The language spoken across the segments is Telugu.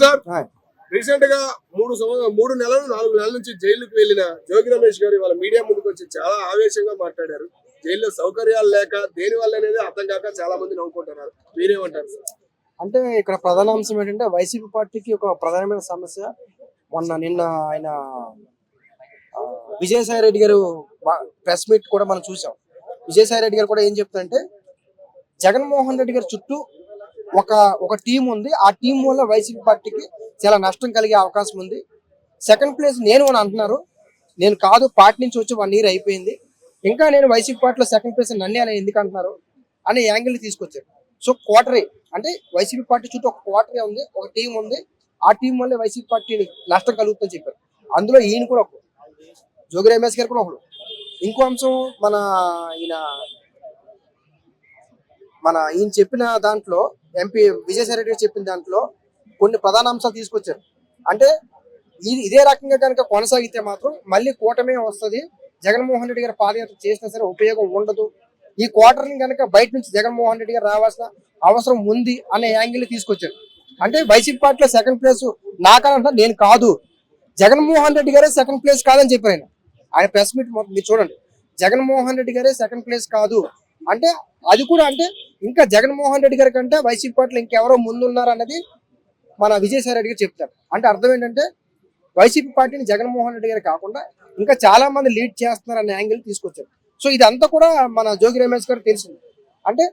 సార్. రీసెంట్గా మూడు సంవత్సరం మూడు నెలలు నాలుగు నెలల నుంచి జైలుకు వెళ్ళిన జోగి రమేష్ గారు వాళ్ళ మీడియా ముందుకు వచ్చి చాలా ఆవేశంగా మాట్లాడారు. జైల్లో సౌకర్యాలు లేక దేని వల్ల అనేది అర్థం కాక చాలా మంది నవ్వుకుంటున్నారు. మీరేమంటారు సార్? అంటే ఇక్కడ ప్రధాన అంశం ఏంటంటే వైసీపీ పార్టీకి ఒక ప్రధానమైన సమస్య. మొన్న నిన్న ఆయన విజయసాయి రెడ్డి గారు ప్రెస్ మీట్ కూడా మనం చూసాం. విజయసాయి రెడ్డి గారు కూడా ఏం చెప్తారంటే జగన్మోహన్ రెడ్డి గారి చుట్టూ ఒక ఒక టీం ఉంది. ఆ టీం వల్ల వైసీపీ పార్టీకి చాలా నష్టం కలిగే అవకాశం ఉంది. సెకండ్ ప్లేస్ నేను అని అంటున్నారు. నేను కాదు పార్టీ నుంచి వచ్చి వన్ ఇయర్ అయిపోయింది. ఇంకా నేను వైసీపీ పార్టీలో సెకండ్ ప్లేస్ నన్నే అని ఎందుకు అంటున్నారు? అనే యాంగిల్ తీసుకొచ్చారు. సో క్వార్టరీ అంటే వైసీపీ పార్టీ చుట్టూ ఒక క్వార్టరీ ఉంది ఒక టీం ఉంది. ఆ టీం వల్ల వైసీపీ పార్టీని నష్టం కలుగుతుందని చెప్పారు. అందులో ఈయన కూడా ఒకడు. జోగి రమేష్ గారు కూడా ఒకడు. ఇంకో అంశం మన ఈయన మన ఈయన చెప్పిన దాంట్లో ఎంపీ విజయసాయి రెడ్డి గారు చెప్పిన దాంట్లో కొన్ని ప్రధాన అంశాలు తీసుకొచ్చారు. అంటే ఇది ఇదే రకంగా కనుక కొనసాగితే మాత్రం మళ్ళీ కూటమే వస్తుంది. జగన్మోహన్ రెడ్డి గారు పాదయాత్ర చేసినా సరే ఉపయోగం ఉండదు. ఈ క్వార్టర్ని కనుక బయట నుంచి జగన్మోహన్ రెడ్డి గారు రావాల్సిన అవసరం ఉంది అనే యాంగిల్ తీసుకొచ్చారు. అంటే వైసీపీ పార్టీలో సెకండ్ ప్లేస్ నాకనంటే నేను కాదు. జగన్మోహన్ రెడ్డి గారే సెకండ్ ప్లేస్ కాదని చెప్పారు ఆయన. ఆయన ప్రెస్ మీట్ మొత్తం మీరు చూడండి. జగన్మోహన్ రెడ్డి గారే సెకండ్ ప్లేస్ కాదు. అంటే అది కూడా అంటే ఇంకా జగన్మోహన్ రెడ్డి గారి కంటే వైసీపీ పార్టీలో ఇంకెవరో ముందున్నారు అన్నది మన విజయసాయి రెడ్డి గారు చెప్తారు. అంటే అర్థం ఏంటంటే వైసీపీ పార్టీని జగన్మోహన్ రెడ్డి గారు కాకుండా ఇంకా చాలా మంది లీడ్ చేస్తున్నారు అనే యాంగిల్ తీసుకొచ్చారు. సో ఇదంతా కూడా మన జోగి రమేష్ గారు తెలిసింది. అంటే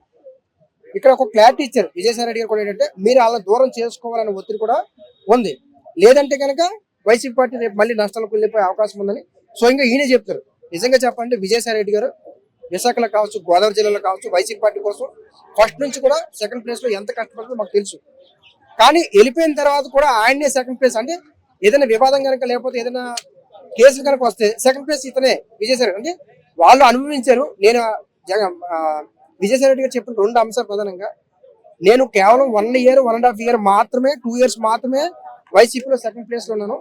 ఇక్కడ ఒక క్లారిటీ ఇచ్చారు విజయసాయి రెడ్డి గారు కూడా ఏంటంటే మీరు వాళ్ళని దూరం చేసుకోవాలనే ఒత్తిడి కూడా ఉంది. లేదంటే కనుక వైసీపీ పార్టీ రేపు మళ్ళీ నష్టాలకు వెళ్ళిపోయే అవకాశం ఉందని సో ఇంకా ఈయనే చెప్తారు. నిజంగా చెప్పండి విజయసాయి రెడ్డి గారు విశాఖలో కావచ్చు గోదావరి జిల్లాలో కావచ్చు వైసీపీ పార్టీ కోసం ఫస్ట్ నుంచి కూడా సెకండ్ ప్లేస్లో ఎంత కష్టపడుతుందో మాకు తెలుసు. కానీ వెళ్ళిపోయిన తర్వాత కూడా ఆయన్నే సెకండ్ ప్లేస్ అంటే ఏదైనా వివాదం కనుక లేకపోతే ఏదైనా కేసులు కనుక వస్తే సెకండ్ ప్లేస్ ఇతనే విజయసాయి అంటే వాళ్ళు అనుభవించారు. నేను జగన్ విజయసాయి రెడ్డి గారు చెప్పిన రెండు అంశాలు ప్రధానంగా. నేను కేవలం one year one and half year మాత్రమే టూ ఇయర్స్ మాత్రమే వైసీపీలో సెకండ్ ప్లేస్లో ఉన్నాను.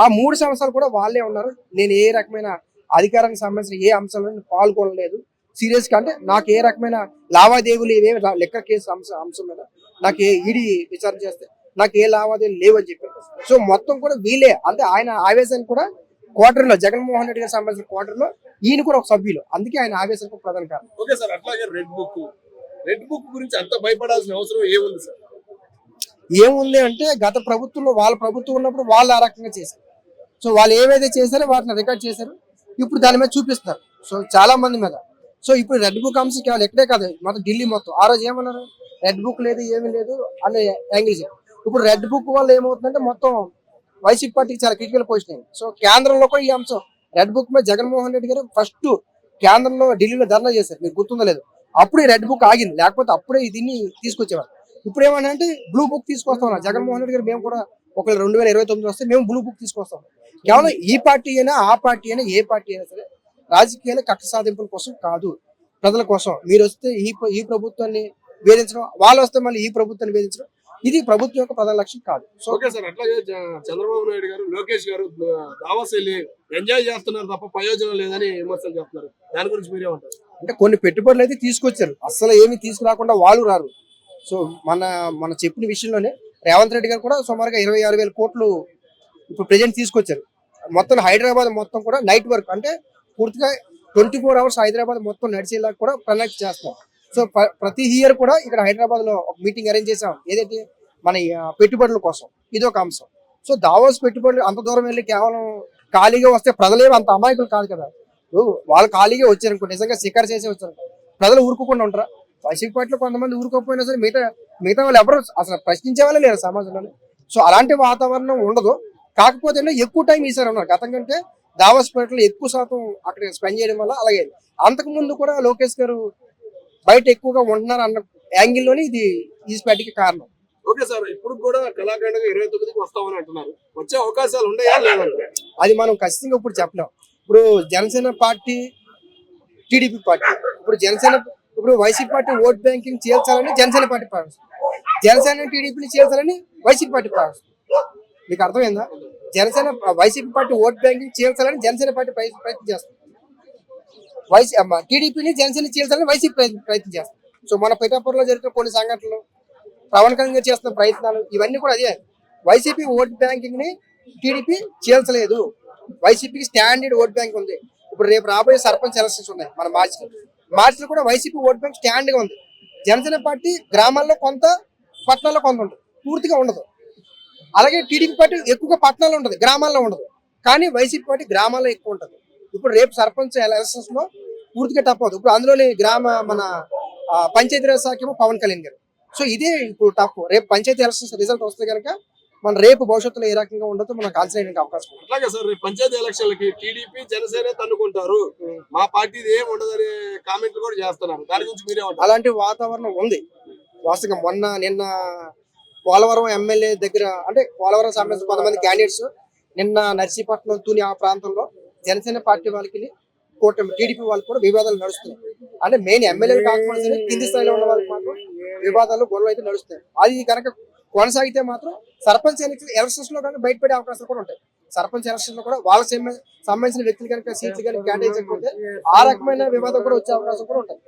ఆ మూడు సంవత్సరాలు కూడా వాళ్ళే ఉన్నారు. నేను ఏ రకమైన అధికారానికి సంబంధించిన ఏ అంశంలో పాల్గొనలేదు. సీరియస్గా అంటే నాకు ఏ రకమైన లావాదేవీలు ఏవేవి లా- లెక్క కేసు అంశం అంశం మీద నాకు ఏ ఈడీ విచారణ చేస్తే నాకు ఏ లావాదేవీలు లేవని చెప్పారు. సో మొత్తం కూడా వీలే అంటే ఆయన ఆవేశానికి కూడా క్వార్టర్లో జగన్మోహన్ రెడ్డి గారికి సంబంధించిన క్వార్టర్లో ఈయన కూడా ఒక సభ్యులు. అందుకే ఆయన ఆవేశానికి ప్రధాన కారణం. ఓకే సార్ అట్లాగే రెడ్ బుక్ రెడ్ బుక్ గురించి అంత భయపడాల్సిన అవసరం ఏముంది సార్? ఏముంది అంటే గత ప్రభుత్వంలో వాళ్ళ ప్రభుత్వం ఉన్నప్పుడు వాళ్ళు ఆ రకంగా చేశారు. సో వాళ్ళు ఏవైతే చేశారో వాటిని రికార్డ్ చేశారు. ఇప్పుడు దాని మీద చూపిస్తున్నారు. సో చాలా మంది మీద. సో ఇప్పుడు రెడ్ బుక్ అంశం కేవలం ఎక్కడే కాదు మొత్తం ఢిల్లీ మొత్తం. ఆ రోజు ఏమన్నారు? రెడ్ బుక్ లేదు ఏమీ లేదు అనే యాంగిల్ ఇప్పుడు రెడ్ బుక్ వల్ల ఏమవుతుందంటే మొత్తం వైసీపీ పార్టీకి చాలా క్రిటికల్ పొజిషన్ అయింది. సో కేంద్రంలో కూడా ఈ అంశం. రెడ్ బుక్ మీద జగన్మోహన్ రెడ్డి గారు ఫస్ట్ కేంద్రంలో ఢిల్లీలో ధర్నా చేశారు. మీరు గుర్తుందో లేదు. అప్పుడు ఈ రెడ్ బుక్ ఆగింది. లేకపోతే అప్పుడే దీన్ని తీసుకొచ్చేవారు. ఇప్పుడు ఏమన్నా అంటే బ్లూ బుక్ తీసుకొస్తాం జగన్మోహన్ రెడ్డి గారు మేము కూడా ఒకవేళ రెండు వేల ఇరవై తొమ్మిది వస్తే మేము బ్లూ బుక్ తీసుకొస్తాం. కేవలం ఈ పార్టీ అయినా ఆ పార్టీ అయినా ఏ పార్టీ అయినా సరే రాజకీయాల కక్ష సాధింపుల కోసం కాదు. ప్రజల కోసం. మీరు వస్తే ఈ ఈ ప్రభుత్వాన్ని వేధించడం వాళ్ళు వస్తే మళ్ళీ ఈ ప్రభుత్వాన్ని వేధించడం ఇది ప్రభుత్వం యొక్క ప్రధాన లక్ష్యం కాదు. సో ఓకే సార్ అట్లాగే జ- చంద్రబాబు నాయుడు గారు లోకేష్ గారు దావోస్ వెళ్ళి ఎంజాయ్ చేస్తున్నారు తప్ప ప్రయోజనం లేదని విమర్శలు చేస్తున్నారు. దాని గురించి మీరేమంటారు అంటే కొన్ని పెట్టుబడులు అయితే తీసుకొచ్చారు. అసలు ఏమి తీసుకురాకుండా వాళ్ళు రారు. సో మన మన చెప్పిన విషయంలోనే రేవంత్ రెడ్డి గారు కూడా సుమారుగా ఇరవై ఆరు వేల కోట్లు ఇప్పుడు ప్రజెంట్ తీసుకొచ్చారు. మొత్తం హైదరాబాద్ మొత్తం కూడా నైట్ వర్క్. అంటే పూర్తిగా ట్వంటీ ఫోర్ అవర్స్ హైదరాబాద్ మొత్తం నడిచేలా కూడా ప్రణాళిక చేస్తాం. సో ప్రతి ఇయర్ కూడా ఇక్కడ హైదరాబాద్లో ఒక మీటింగ్ అరేంజ్ చేసాం ఏదైతే మన పెట్టుబడుల కోసం ఇది ఒక అంశం. సో దావోస్ పెట్టుబడులు అంత దూరం వెళ్ళి కేవలం ఖాళీగా వస్తే ప్రజలేమి అంత అమాయకులు కాదు కదా. వాళ్ళు ఖాళీగా వచ్చారనుకో నిజంగా శిఖర్ చేసి వచ్చారు. ప్రజలు ఊరుకోకుండా ఉంటారా? వైసీపీ పార్టీలో కొంతమంది ఊరుకోకపోయినా సరే మిగతా మిగతా వాళ్ళు ఎవరు అసలు ప్రశ్నించే వాళ్ళే లేరు సమాజంలో సో అలాంటి వాతావరణం ఉండదు. కాకపోతే ఎక్కువ టైం ఈసారి ఉన్నారు. గతం కంటే దావస్ పేటలో ఎక్కువ శాతం అక్కడ స్పెండ్ చేయడం వల్ల అలాగే అయింది. అంతకు ముందు కూడా లోకేష్ గారు బయట ఎక్కువగా ఉంటున్నారు అన్న యాంగిల్లోనే ఇది ఈ స్పెట్కి కారణం. ఓకే సార్ ఇప్పుడు కూడా కళాఖండగా ఇరవై తొమ్మిదికి వస్తామని అంటున్నారు. వచ్చే అవకాశాలు ఉన్నాయా అది మనం ఖచ్చితంగా ఇప్పుడు చెప్పలేం. ఇప్పుడు జనసేన పార్టీ టీడీపీ పార్టీ. ఇప్పుడు జనసేన ఇప్పుడు వైసీపీ పార్టీ ఓట్ బ్యాంకింగ్ చేల్చాలని జనసేన పార్టీ భావిస్తుంది. జనసేన టీడీపీని చేల్చాలని వైసీపీ పార్టీ భావిస్తుంది. మీకు అర్థమైందా? Janasena YCP party vote banking చేల్చాలని Janasena party ప్రయత్నం చేస్తుంది. వైసీ టీడీపీని జనసేన చేల్చాలని వైసీపీ ప్రయత్నం చేస్తుంది. సో మన పిఠాపురంలో జరిగిన కొన్ని సంఘటనలు పవన్ కళ్యాణ్ గారు చేస్తున్న ప్రయత్నాలు ఇవన్నీ కూడా అదే. వైసీపీ ఓట్ బ్యాంకింగ్ని టీడీపీ చీల్చలేదు. వైసీపీకి స్టాండర్డ్ ఓట్ బ్యాంక్ ఉంది. ఇప్పుడు రేపు రాబోయే సర్పంచ్ ఎలక్షన్స్ ఉన్నాయి మన మార్చిలో. మార్చిలో కూడా వైసీపీ ఓట్ బ్యాంక్ స్టాండ్గా ఉంది. జనసేన పార్టీ గ్రామాల్లో కొంత పట్టణాల్లో కొంత ఉంటుంది. పూర్తిగా ఉండదు. అలాగే టీడీపీ పార్టీ ఎక్కువగా పట్టణాల్లో ఉంటుంది గ్రామాల్లో ఉండదు. కానీ వైసీపీ పార్టీ గ్రామాల్లో ఎక్కువ ఉంటుంది. ఇప్పుడు రేపు సర్పంచ్ ఎలక్షన్స్లో పూర్తిగా టఫ్ అవుతుంది. ఇప్పుడు అందులోని గ్రామ మన పంచాయతీరాజ్ శాఖ ఏమో పవన్ కళ్యాణ్ గారు. సో ఇదే ఇప్పుడు టఫ్ రేపు పంచాయతీ ఎలక్షన్స్ రిజల్ట్ వస్తే కనుక మన రేపు భవిష్యత్తులో ఏ రకంగా ఉండదో మనం కాన్సన్ట్రేట్ అవకాశం ఉంది అట్లాగే సార్ రేపు పంచాయతీ ఎలక్షన్లకి టీడీపీ జనసేన తన్నుకుంటారు. మా పార్టీది ఏం ఉండదనే కామెంట్లు కూడా చేస్తున్నారు. దాని గురించి మీరే అలాంటి వాతావరణం ఉంది. వాస్తవంగా మొన్న నిన్న పోలవరం ఎమ్మెల్యే దగ్గర అంటే పోలవరం సంబంధించిన కొంతమంది క్యాండిడేట్స్ నిన్న నర్సీపట్నం తుని ఆ ప్రాంతంలో జనసేన పార్టీ వాళ్ళకి కూటమి టీడీపీ వాళ్ళకి కూడా వివాదాలు నడుస్తున్నాయి. అంటే మెయిన్ ఎమ్మెల్యేలు కాకపోతే కింది స్థాయిలో ఉన్న వాళ్ళకి మాత్రం వివాదాలు గొడవలు అయితే నడుస్తున్నాయి. అది కనుక కొనసాగితే మాత్రం సర్పంచ్ ఎలక్షన్స్లో కనుక బయటపడే అవకాశాలు కూడా ఉంటాయి. సర్పంచ్ ఎలక్షన్లో కూడా వాళ్ళకి సంబంధించిన వ్యక్తులు కనుక సీట్లు కనుక కేటాయించకపోతే ఆ రకమైన వివాదం కూడా వచ్చే అవకాశం కూడా ఉంటాయి.